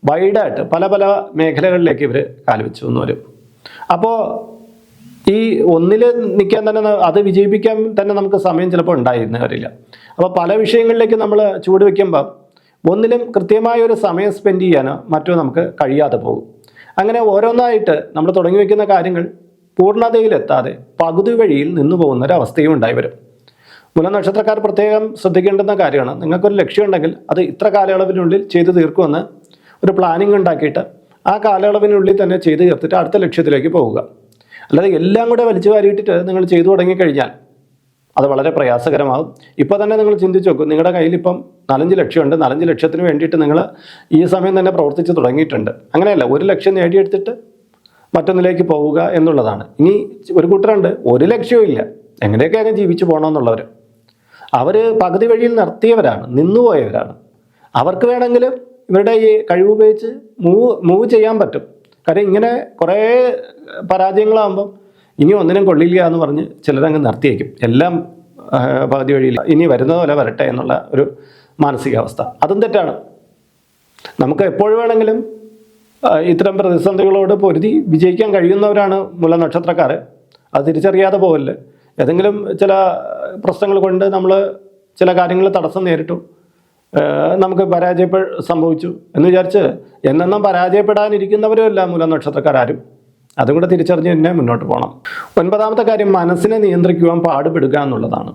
വൈഡായിട്ട് പല പല മേഖലകളിലേക്ക് ഇവർ കാലുവെച്ചു എന്ന് വരും. അപ്പോൾ ഈ ഒന്നിൽ നിൽക്കാൻ തന്നെ അത് വിജയിപ്പിക്കാൻ തന്നെ നമുക്ക് സമയം ചിലപ്പോൾ ഉണ്ടായിരുന്നു വരില്ല അപ്പോൾ പല വിഷയങ്ങളിലേക്ക് നമ്മൾ ചൂട് വയ്ക്കുമ്പോൾ ഒന്നിലും കൃത്യമായ ഒരു സമയം സ്പെൻഡ് ചെയ്യാനോ മറ്റോ നമുക്ക് കഴിയാതെ പോകും. അങ്ങനെ ഓരോന്നായിട്ട് നമ്മൾ തുടങ്ങി വയ്ക്കുന്ന കാര്യങ്ങൾ പൂർണതയിലെത്താതെ പകുതി വഴിയിൽ നിന്നു പോകുന്ന ഒരു അവസ്ഥയും ഉണ്ടായി വരും. മൂല നക്ഷത്രക്കാർ പ്രത്യേകം ശ്രദ്ധിക്കേണ്ടുന്ന കാര്യമാണ്. നിങ്ങൾക്കൊരു ലക്ഷ്യമുണ്ടെങ്കിൽ അത് ഇത്ര കാലയളവിനുള്ളിൽ ചെയ്തു തീർക്കുമെന്ന് ഒരു പ്ലാനിങ് ഉണ്ടാക്കിയിട്ട് ആ കാലയളവിനുള്ളിൽ തന്നെ ചെയ്ത് തീർത്തിട്ട് അടുത്ത ലക്ഷ്യത്തിലേക്ക് പോവുക. അല്ലാതെ എല്ലാം കൂടെ വലിച്ചു വാരിയിട്ടിട്ട് നിങ്ങൾ ചെയ്തു തുടങ്ങിക്കഴിഞ്ഞാൽ അത് വളരെ പ്രയാസകരമാകും. ഇപ്പോൾ തന്നെ നിങ്ങൾ ചിന്തിച്ച് നോക്കും നിങ്ങളുടെ കയ്യിൽ ഇപ്പം നാലഞ്ച് ലക്ഷമുണ്ട് നാലഞ്ച് ലക്ഷത്തിന് വേണ്ടിയിട്ട് നിങ്ങൾ ഈ സമയം തന്നെ പ്രവർത്തിച്ച് തുടങ്ങിയിട്ടുണ്ട്. അങ്ങനെയല്ല ഒരു ലക്ഷം നേടിയെടുത്തിട്ട് മറ്റൊന്നിലേക്ക് പോവുക എന്നുള്ളതാണ്. ഇനി ഒരു കൂട്ടരുണ്ട് ഒരു ലക്ഷ്യവും ഇല്ല. എങ്ങനെയൊക്കെ അങ്ങ് ജീവിച്ചു പോകണമെന്നുള്ളവർ അവർ പകുതി വഴിയിൽ നിർത്തിയവരാണ് നിന്നുപോയവരാണ്. അവർക്ക് വേണമെങ്കിൽ ഇവരുടെ ഈ കഴിവ് ഉപയോഗിച്ച് മൂവ് മൂവ് ചെയ്യാൻ പറ്റും. കാര്യം ഇങ്ങനെ കുറേ പരാജയങ്ങളാകുമ്പം ഇനി ഒന്നിനും കൊള്ളില്ല എന്ന് പറഞ്ഞ് ചിലരങ്ങ് നിർത്തിയേക്കും. എല്ലാം പകുതി വഴിയിൽ ഇനി വരുന്നത് പോലെ വരട്ടെ എന്നുള്ള ഒരു മാനസികാവസ്ഥ. അതും തെറ്റാണ്. നമുക്ക് എപ്പോഴും വേണമെങ്കിലും ഇത്തരം പ്രതിസന്ധികളോട് പൊരുതി വിജയിക്കാൻ കഴിയുന്നവരാണ് മുല നക്ഷത്രക്കാർ അത് തിരിച്ചറിയാതെ പോകല്ലേ ഏതെങ്കിലും ചില പ്രശ്നങ്ങൾ കൊണ്ട് നമ്മൾ ചില കാര്യങ്ങൾ തടസ്സം നേരിട്ടു. നമുക്ക് പരാജയപ്പെ സംഭവിച്ചു എന്ന് വിചാരിച്ച് എന്നെന്നും പരാജയപ്പെടാനിരിക്കുന്നവരുമല്ല മൂല നക്ഷത്രക്കാരും അതും കൂടെ തിരിച്ചറിഞ്ഞ് തന്നെ മുന്നോട്ട് പോകണം ഒൻപതാമത്തെ കാര്യം മനസ്സിനെ നിയന്ത്രിക്കുവാൻ പാടുപെടുക എന്നുള്ളതാണ്.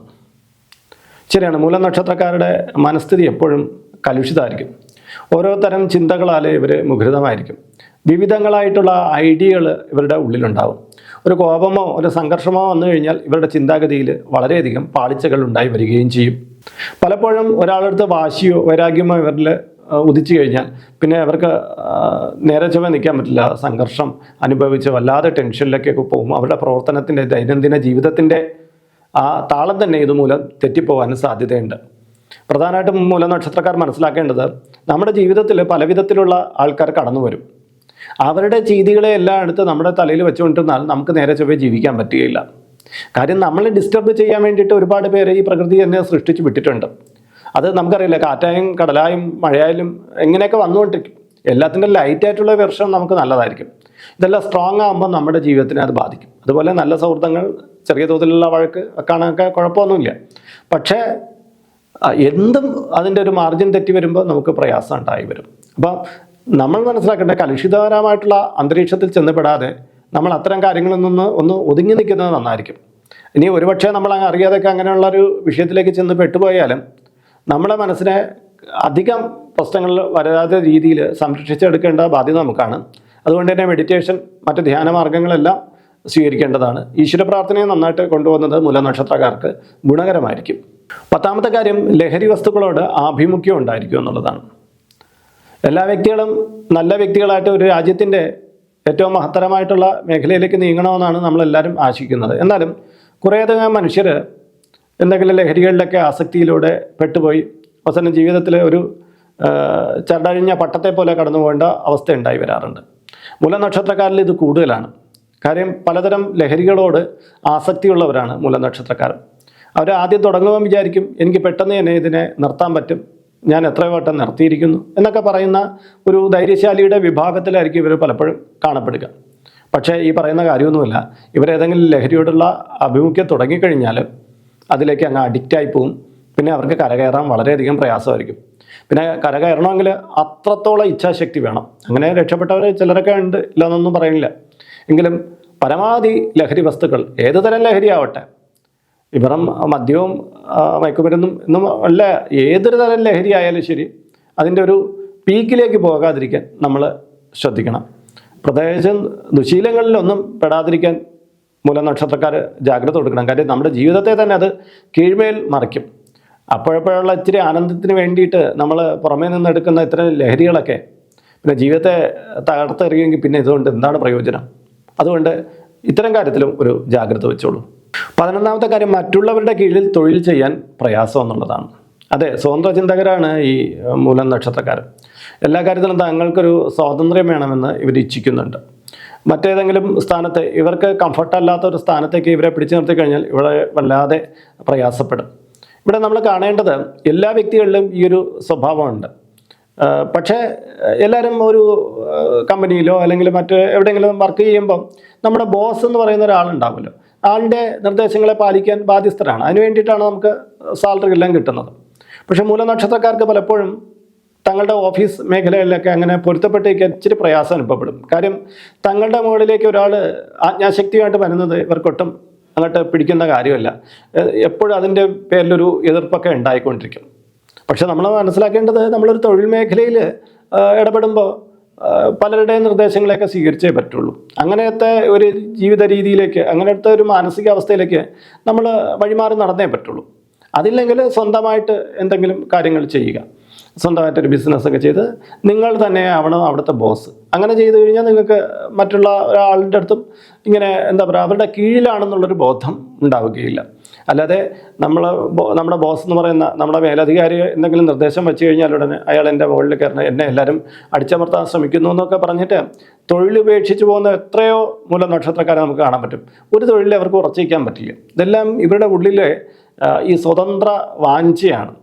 ശരിയാണ് മൂല നക്ഷത്രക്കാരുടെ മനസ്ഥിതി എപ്പോഴും കലുഷിതമായിരിക്കും ഓരോ തരം ചിന്തകളാലേ ഇവർ മുഖരിതമായിരിക്കും. വിവിധങ്ങളായിട്ടുള്ള ഐഡിയകൾ ഇവരുടെ ഉള്ളിലുണ്ടാവും. ഒരു കോപമോ ഒരു സംഘർഷമോ വന്നു കഴിഞ്ഞാൽ ഇവരുടെ ചിന്താഗതിയിൽ വളരെയധികം പാളിച്ചകൾ ഉണ്ടായി വരികയും ചെയ്യും. പലപ്പോഴും ഒരാളെടുത്ത് വാശിയോ വൈരാഗ്യമോ ഇവരിൽ ഉദിച്ചു കഴിഞ്ഞാൽ പിന്നെ അവർക്ക് നേരെ ചുമ നിൽക്കാൻ പറ്റില്ല. സംഘർഷം അനുഭവിച്ച് വല്ലാതെ ടെൻഷനിലേക്കൊക്കെ പോകും. അവരുടെ പ്രവർത്തനത്തിന്റെ ദൈനംദിന ജീവിതത്തിന്റെ ആ താളം തന്നെ ഇതുമൂലം തെറ്റിപ്പോകാനും സാധ്യതയുണ്ട്. പ്രധാനമായിട്ടും മൂലം നക്ഷത്രക്കാർ മനസ്സിലാക്കേണ്ടത് നമ്മുടെ ജീവിതത്തിൽ പലവിധത്തിലുള്ള ആൾക്കാർ കടന്നു വരും അവരുടെ ചെയ്തികളെ എല്ലാം എടുത്ത് നമ്മുടെ തലയിൽ വെച്ചുകൊണ്ടിരുന്നാൽ നമുക്ക് നേരെ ചൊവ്വേ ജീവിക്കാൻ പറ്റുകയില്ല. കാര്യം നമ്മളെ ഡിസ്റ്റർബ് ചെയ്യാൻ വേണ്ടിയിട്ട് ഒരുപാട് പേരെ ഈ പ്രകൃതി തന്നെ സൃഷ്ടിച്ച് വിട്ടിട്ടുണ്ട്. അത് നമുക്കറിയില്ല കാറ്റായും കടലായും മഴയായാലും എങ്ങനെയൊക്കെ വന്നുകൊണ്ടിരിക്കും. എല്ലാത്തിന്റെ ലൈറ്റായിട്ടുള്ള വെർഷൻ നമുക്ക് നല്ലതായിരിക്കും. ഇതെല്ലാം സ്ട്രോങ് ആകുമ്പോൾ നമ്മുടെ ജീവിതത്തിനെ അത് ബാധിക്കും. അതുപോലെ നല്ല സൗഹൃദങ്ങൾ ചെറിയ തോതിലുള്ള വഴക്ക് കാണാനൊക്കെ കുഴപ്പമൊന്നുമില്ല. പക്ഷേ എന്തും അതിന്റെ ഒരു മാർജിൻ തെറ്റി വരുമ്പോൾ നമുക്ക് പ്രയാസം ഉണ്ടായി വരും. അപ്പോൾ നമ്മൾ മനസ്സിലാക്കേണ്ട കലുഷിതപരമായിട്ടുള്ള അന്തരീക്ഷത്തിൽ ചെന്നപ്പെടാതെ നമ്മൾ അത്തരം കാര്യങ്ങളിൽ നിന്ന് ഒന്ന് ഒതുങ്ങി നിൽക്കുന്നത് നന്നായിരിക്കും. ഇനി ഒരുപക്ഷെ നമ്മൾ അങ്ങ് അറിയാതെയൊക്കെ അങ്ങനെയുള്ള ഒരു വിഷയത്തിലേക്ക് ചെന്ന് പെട്ടുപോയാലും നമ്മുടെ മനസ്സിനെ അധികം പ്രശ്നങ്ങൾ വരാതെ രീതിയിൽ സംരക്ഷിച്ചെടുക്കേണ്ട ബാധ്യത നമുക്കാണ്. അതുകൊണ്ട് തന്നെ മെഡിറ്റേഷൻ മറ്റ് ധ്യാന മാർഗങ്ങളെല്ലാം സ്വീകരിക്കേണ്ടതാണ്. ഈശ്വര പ്രാർത്ഥനയെ നന്നായിട്ട് കൊണ്ടുപോകുന്നത് മൂലനക്ഷത്രക്കാർക്ക് ഗുണകരമായിരിക്കും. പത്താമത്തെ കാര്യം ലഹരി വസ്തുക്കളോട് ആഭിമുഖ്യം ഉണ്ടായിരിക്കും എന്നുള്ളതാണ്. എല്ലാ വ്യക്തികളും നല്ല വ്യക്തികളായിട്ട് ഒരു രാജ്യത്തിന്റെ ഏറ്റവും മഹത്തരമായിട്ടുള്ള മേഖലയിലേക്ക് നീങ്ങണമെന്നാണ് നമ്മളെല്ലാവരും ആശിക്കുന്നത്. എന്നാലും കുറേയധികം മനുഷ്യർ എന്തെങ്കിലും ലഹരികളിലൊക്കെ ആസക്തിയിലൂടെ പെട്ടുപോയി അവസാനം ജീവിതത്തിൽ ഒരു ചരടഴിഞ്ഞ പട്ടത്തെ പോലെ കടന്നു പോകേണ്ട അവസ്ഥ ഉണ്ടായി വരാറുണ്ട്. മൂലനക്ഷത്രക്കാരിൽ ഇത് കൂടുതലാണ്. കാര്യം പലതരം ലഹരികളോട് ആസക്തിയുള്ളവരാണ് മൂലനക്ഷത്രക്കാർ. അവർ ആദ്യം തുടങ്ങുമ്പോൾ വിചാരിക്കും എനിക്ക് പെട്ടെന്ന് തന്നെ ഇതിനെ നിർത്താൻ പറ്റും. ഞാൻ എത്ര വട്ടം നിർത്തിയിരിക്കുന്നു എന്നൊക്കെ പറയുന്ന ഒരു ധൈര്യശാലിയുടെ വിഭാഗത്തിലായിരിക്കും ഇവർ പലപ്പോഴും കാണപ്പെടുക. പക്ഷേ ഈ പറയുന്ന കാര്യമൊന്നുമില്ല. ഇവരേതെങ്കിലും ലഹരിയോടുള്ള അഭിമുഖ്യം തുടങ്ങിക്കഴിഞ്ഞാൽ അതിലേക്ക് അങ്ങ് അഡിക്റ്റായി പോവും. പിന്നെ അവർക്ക് കരകയറാൻ വളരെയധികം പ്രയാസമായിരിക്കും. പിന്നെ കരകയറണമെങ്കിൽ അത്രത്തോളം ഇച്ഛാശക്തി വേണം. അങ്ങനെ രക്ഷപ്പെട്ടവർ ചിലരൊക്കെ ഉണ്ട്. ഇല്ലെന്നൊന്നും പറയുന്നില്ല. എങ്കിലും പരമാവധി ലഹരി വസ്തുക്കൾ ഏത് ലഹരിയാവട്ടെ ഇവറും മദ്യവും മയക്കുമരുന്നും എന്നും അല്ല ഏതൊരു തരം ലഹരി ആയാലും ശരി അതിന്റെ ഒരു പീക്കിലേക്ക് പോകാതിരിക്കാൻ നമ്മൾ ശ്രദ്ധിക്കണം. പ്രത്യേകിച്ചും ദുശീലങ്ങളിലൊന്നും പെടാതിരിക്കാൻ മൂലനക്ഷത്രക്കാർ ജാഗ്രത കൊടുക്കണം. കാര്യം നമ്മുടെ ജീവിതത്തെ തന്നെ അത് കീഴ്മേൽ മറിക്കും. അപ്പോഴപ്പോഴുള്ള ഇച്ചിരി ആനന്ദത്തിന് വേണ്ടിയിട്ട് നമ്മൾ പുറമേ നിന്ന് എടുക്കുന്ന ഇത്തരം ലഹരികളൊക്കെ പിന്നെ ജീവിതത്തെ തകർത്തെറിയുമെങ്കിൽ പിന്നെ ഇതുകൊണ്ട് എന്താണ് പ്രയോജനം? അതുകൊണ്ട് ഇത്തരം കാര്യത്തിലും ഒരു ജാഗ്രത വെച്ചോളൂ. പതിനൊന്നാമത്തെ കാര്യം മറ്റുള്ളവരുടെ കീഴിൽ തൊഴിൽ ചെയ്യാൻ പ്രയാസം എന്നുള്ളതാണ്. അതെ സ്വതന്ത്ര ചിന്തകരാണ് ഈ മൂലം നക്ഷത്രക്കാരൻ എല്ലാ കാര്യത്തിലും തങ്ങൾക്കൊരു സ്വാതന്ത്ര്യം വേണമെന്ന് ഇവർ ഇച്ഛിക്കുന്നുണ്ട്. മറ്റേതെങ്കിലും സ്ഥാനത്ത് ഇവർക്ക് കംഫർട്ട് അല്ലാത്ത ഒരു സ്ഥാനത്തേക്ക് ഇവരെ പിടിച്ചു നിർത്തി കഴിഞ്ഞാൽ ഇവിടെ വല്ലാതെ പ്രയാസപ്പെടും. ഇവിടെ നമ്മൾ കാണേണ്ടത് എല്ലാ വ്യക്തികളിലും ഈ ഒരു സ്വഭാവമുണ്ട്. പക്ഷേ എല്ലാവരും ഒരു കമ്പനിയിലോ അല്ലെങ്കിൽ മറ്റ് എവിടെയെങ്കിലും വർക്ക് ചെയ്യുമ്പോൾ നമ്മുടെ ബോസ് എന്ന് പറയുന്ന ഒരാളുണ്ടാവുമല്ലോ. ആളുടെ നിർദ്ദേശങ്ങളെ പാലിക്കാൻ ബാധ്യസ്ഥരാണ്. അതിന് വേണ്ടിയിട്ടാണ് നമുക്ക് സാലറി എല്ലാം കിട്ടുന്നത്. പക്ഷേ മൂലനക്ഷത്രക്കാർക്ക് പലപ്പോഴും തങ്ങളുടെ ഓഫീസ് മേഖലകളിലൊക്കെ അങ്ങനെ പൊരുത്തപ്പെട്ടേക്ക് ഇച്ചിരി പ്രയാസം അനുഭവപ്പെടും. കാര്യം തങ്ങളുടെ മുകളിലേക്ക് ഒരാൾ ആജ്ഞാശക്തിയായിട്ട് വരുന്നത് ഇവർക്കൊട്ടും അങ്ങോട്ട് പിടിക്കുന്ന കാര്യമല്ല. എപ്പോഴും അതിന്റെ പേരിലൊരു എതിർപ്പൊക്കെ ഉണ്ടായിക്കൊണ്ടിരിക്കും. പക്ഷെ നമ്മൾ മനസ്സിലാക്കേണ്ടത് നമ്മളൊരു തൊഴിൽ മേഖലയിൽ ഇടപെടുമ്പോൾ പലരുടെയും നിർദ്ദേശങ്ങളെയൊക്കെ സ്വീകരിച്ചേ പറ്റുള്ളൂ. അങ്ങനത്തെ ഒരു ജീവിത രീതിയിലേക്ക് അങ്ങനത്തെ ഒരു മാനസികാവസ്ഥയിലേക്ക് നമ്മൾ വഴിമാറി നടന്നേ പറ്റുള്ളൂ. അതില്ലെങ്കിൽ സ്വന്തമായിട്ട് എന്തെങ്കിലും കാര്യങ്ങൾ ചെയ്യുക. സ്വന്തമായിട്ടൊരു ബിസിനസ്സൊക്കെ ചെയ്ത് നിങ്ങൾ തന്നെ ആവണം അവിടുത്തെ ബോസ് അങ്ങനെ ചെയ്തു കഴിഞ്ഞാൽ നിങ്ങൾക്ക് മറ്റുള്ള ഒരാളുടെ അടുത്തും ഇങ്ങനെ എന്താ പറയുക അവരുടെ കീഴിലാണെന്നുള്ളൊരു ബോധം ഉണ്ടാവുകയില്ല. അല്ലാതെ നമ്മൾ നമ്മുടെ ബോസ് എന്ന് പറയുന്ന നമ്മുടെ മേലധികാരി എന്തെങ്കിലും നിർദ്ദേശം വെച്ച് കഴിഞ്ഞാൽ ഉടനെ അയാൾ എന്റെ മുകളിൽ കയറണം. എന്നെ എല്ലാവരും അടിച്ചമർത്താൻ ശ്രമിക്കുന്നു എന്നൊക്കെ പറഞ്ഞിട്ട് തൊഴിലുപേക്ഷിച്ച് പോകുന്ന എത്രയോ മൂല നക്ഷത്രക്കാരെ നമുക്ക് കാണാൻ പറ്റും. ഒരു തൊഴിലിൽ അവർക്ക് ഉറച്ചിരിക്കാൻ പറ്റില്ല. ഇതെല്ലാം ഇവരുടെ ഉള്ളിലെ ഈ സ്വതന്ത്ര വാഞ്ചയാണ്.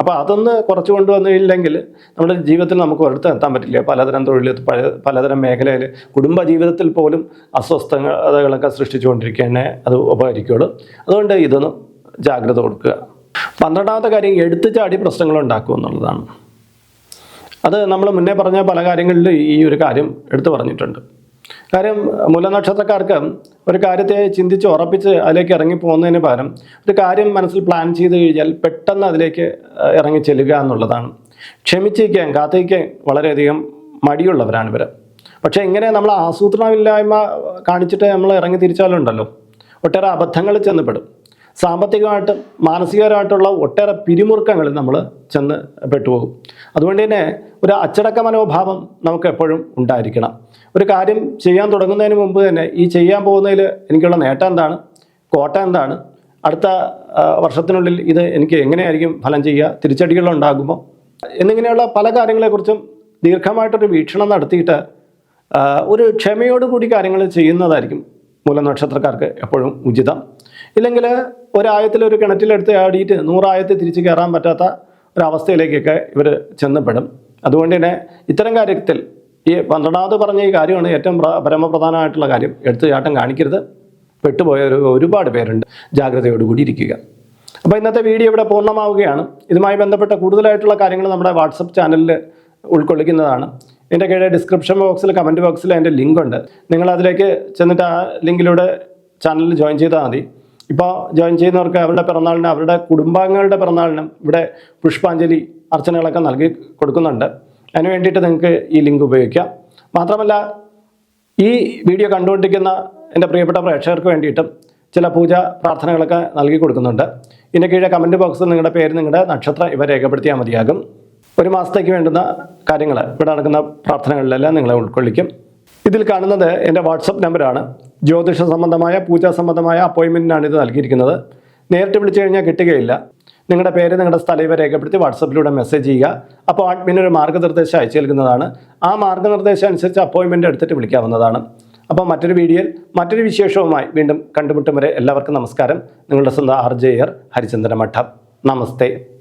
അപ്പോൾ അതൊന്ന് കുറച്ച് കൊണ്ടുവന്നില്ലെങ്കിൽ നമ്മുടെ ജീവിതത്തിൽ നമുക്ക് ഒരിടത്ത് എത്താൻ പറ്റില്ല. പലതരം തൊഴിൽ പല- പലതരം മേഖലയിൽ കുടുംബ ജീവിതത്തിൽ പോലും അസ്വസ്ഥതകളൊക്കെ സൃഷ്ടിച്ചുകൊണ്ടിരിക്കുകയാണ് അത് ഉപകരിക്കുള്ളൂ. അതുകൊണ്ട് ഇതൊന്ന് ജാഗ്രത കൊടുക്കുക. പന്ത്രണ്ടാമത്തെ കാര്യം എടുത്തു ചാടി പ്രശ്നങ്ങൾ ഉണ്ടാക്കുക എന്നുള്ളതാണ്. അത് നമ്മൾ മുന്നേ പറഞ്ഞ പല കാര്യങ്ങളിലും ഈ ഒരു കാര്യം എടുത്തു പറഞ്ഞിട്ടുണ്ട്. കാര്യം മൂലനക്ഷത്രക്കാർക്ക് ഒരു കാര്യത്തെ ചിന്തിച്ച് ഉറപ്പിച്ച് അതിലേക്ക് ഇറങ്ങി പോകുന്നതിന് പകരം ഒരു കാര്യം മനസ്സിൽ പ്ലാൻ ചെയ്ത് കഴിഞ്ഞാൽ പെട്ടെന്ന് അതിലേക്ക് ഇറങ്ങി ചെല്ലുക എന്നുള്ളതാണ്. ക്ഷമിച്ചിരിക്കാൻ കാത്തിരിക്കാൻ വളരെയധികം മടിയുള്ളവരാണ് ഇവർ പക്ഷേ ഇങ്ങനെ നമ്മൾ ആസൂത്രണമില്ലായ്മ കാണിച്ചിട്ട് നമ്മൾ ഇറങ്ങി തിരിച്ചാലുണ്ടല്ലോ. ഒട്ടേറെ അബദ്ധങ്ങൾ ചെന്നപ്പെടും സാമ്പത്തികമായിട്ടും മാനസികപരമായിട്ടുള്ള ഒട്ടേറെ പിരിമുറുക്കങ്ങളിൽ നമ്മൾ ചെന്ന് പെട്ടുപോകും. അതുകൊണ്ട് തന്നെ ഒരു അച്ചടക്ക മനോഭാവം നമുക്ക് എപ്പോഴും ഉണ്ടായിരിക്കണം. ഒരു കാര്യം ചെയ്യാൻ തുടങ്ങുന്നതിന് മുമ്പ് തന്നെ ഈ ചെയ്യാൻ പോകുന്നതിൽ എനിക്കുള്ള നേട്ടം എന്താണ്? കോട്ട എന്താണ്? അടുത്ത വർഷത്തിനുള്ളിൽ ഇത് എനിക്ക് എങ്ങനെയായിരിക്കും ഫലം ചെയ്യുക? തിരിച്ചടികൾ എന്നിങ്ങനെയുള്ള പല കാര്യങ്ങളെക്കുറിച്ചും ദീർഘമായിട്ടൊരു വീക്ഷണം നടത്തിയിട്ട് ഒരു ക്ഷമയോടുകൂടി കാര്യങ്ങൾ ചെയ്യുന്നതായിരിക്കും മൂലനക്ഷത്രക്കാർക്ക് എപ്പോഴും ഉചിതം. ഇല്ലെങ്കിൽ ഒരായത്തിൽ ഒരു കിണറ്റിലെടുത്ത് ആടിയിട്ട് നൂറായത്തിൽ തിരിച്ച് കയറാൻ പറ്റാത്ത ഒരവസ്ഥയിലേക്കൊക്കെ ഇവർ ചെന്നപ്പെടും. അതുകൊണ്ട് തന്നെ ഇത്തരം കാര്യത്തിൽ ഈ പന്ത്രണ്ടാമത് പറഞ്ഞ ഈ കാര്യമാണ് ഏറ്റവും പരമപ്രധാനമായിട്ടുള്ള കാര്യം. എടുത്തു ചാട്ടം കാണിക്കരുത്. പെട്ടുപോയ ഒരു ഒരുപാട് പേരുണ്ട്. ജാഗ്രതയോടുകൂടി ഇരിക്കുക. അപ്പോൾ ഇന്നത്തെ വീഡിയോ ഇവിടെ പൂർണമാവുകയാണ്. ഇതുമായി ബന്ധപ്പെട്ട കൂടുതലായിട്ടുള്ള കാര്യങ്ങൾ നമ്മുടെ വാട്സപ്പ് ചാനലിൽ ഉൾക്കൊള്ളിക്കുന്നതാണ്. എന്റെ കീഴെ ഡിസ്ക്രിപ്ഷൻ ബോക്സിൽ കമന്റ് ബോക്സിൽ എന്റെ ലിങ്ക് ഉണ്ട് നിങ്ങൾ അതിലേക്ക് ചെന്നിട്ട് ആ ലിങ്കിലൂടെ ചാനലിൽ ജോയിൻ ചെയ്താൽ മതി. ഇപ്പോൾ ജോയിൻ ചെയ്യുന്നവർക്ക് അവരുടെ പിറന്നാളിന് അവരുടെ കുടുംബാംഗങ്ങളുടെ പിറന്നാളിനും ഇവിടെ പുഷ്പാഞ്ജലി അർച്ചനകളൊക്കെ നൽകി കൊടുക്കുന്നുണ്ട്. അതിന് വേണ്ടിയിട്ട് നിങ്ങൾക്ക് ഈ ലിങ്ക് ഉപയോഗിക്കാം. മാത്രമല്ല ഈ വീഡിയോ കണ്ടുകൊണ്ടിരിക്കുന്ന എന്റെ പ്രിയപ്പെട്ട പ്രേക്ഷകർക്ക് വേണ്ടിയിട്ടും ചില പൂജ പ്രാർത്ഥനകളൊക്കെ നൽകി കൊടുക്കുന്നുണ്ട്. ഇതിന്റെ കീഴെ കമന്റ് ബോക്സിൽ നിങ്ങളുടെ പേര് നിങ്ങളുടെ നക്ഷത്രം ഇവ രേഖപ്പെടുത്തിയാൽ മതിയാകും. ഒരു മാസത്തേക്ക് വേണ്ടുന്ന കാര്യങ്ങൾ ഇവിടെ നടക്കുന്ന പ്രാർത്ഥനകളിലെല്ലാം നിങ്ങളെ ഉൾക്കൊള്ളിക്കും. ഇതിൽ കാണുന്നത് എന്റെ വാട്സപ്പ് നമ്പറാണ്. ജ്യോതിഷ സംബന്ധമായ പൂജാ സംബന്ധമായ അപ്പോയിൻമെന്റിനാണ് ഇത് നൽകിയിരിക്കുന്നത്. നേരിട്ട് വിളിച്ചു കഴിഞ്ഞാൽ കിട്ടുകയില്ല. നിങ്ങളുടെ പേര് നിങ്ങളുടെ സ്ഥലം ഇവ രേഖപ്പെടുത്തി വാട്സപ്പിലൂടെ മെസ്സേജ് ചെയ്യുക. അപ്പോൾ അഡ്മിൻ ഒരു മാർഗനിർദ്ദേശം അയച്ചു നൽകുന്നതാണ്. ആ മാർഗനിർദ്ദേശം അനുസരിച്ച് അപ്പോയിൻമെന്റ് എടുത്തിട്ട് വിളിക്കാവുന്നതാണ്. അപ്പോൾ മറ്റൊരു വീഡിയോയിൽ മറ്റൊരു വിശേഷവുമായി വീണ്ടും കണ്ടുമുട്ടും വരെ എല്ലാവർക്കും നമസ്കാരം. നിങ്ങളുടെ സ്വന്തം ആർ ജെ ആർ ഹരിചന്ദ്രമഠം. നമസ്തേ.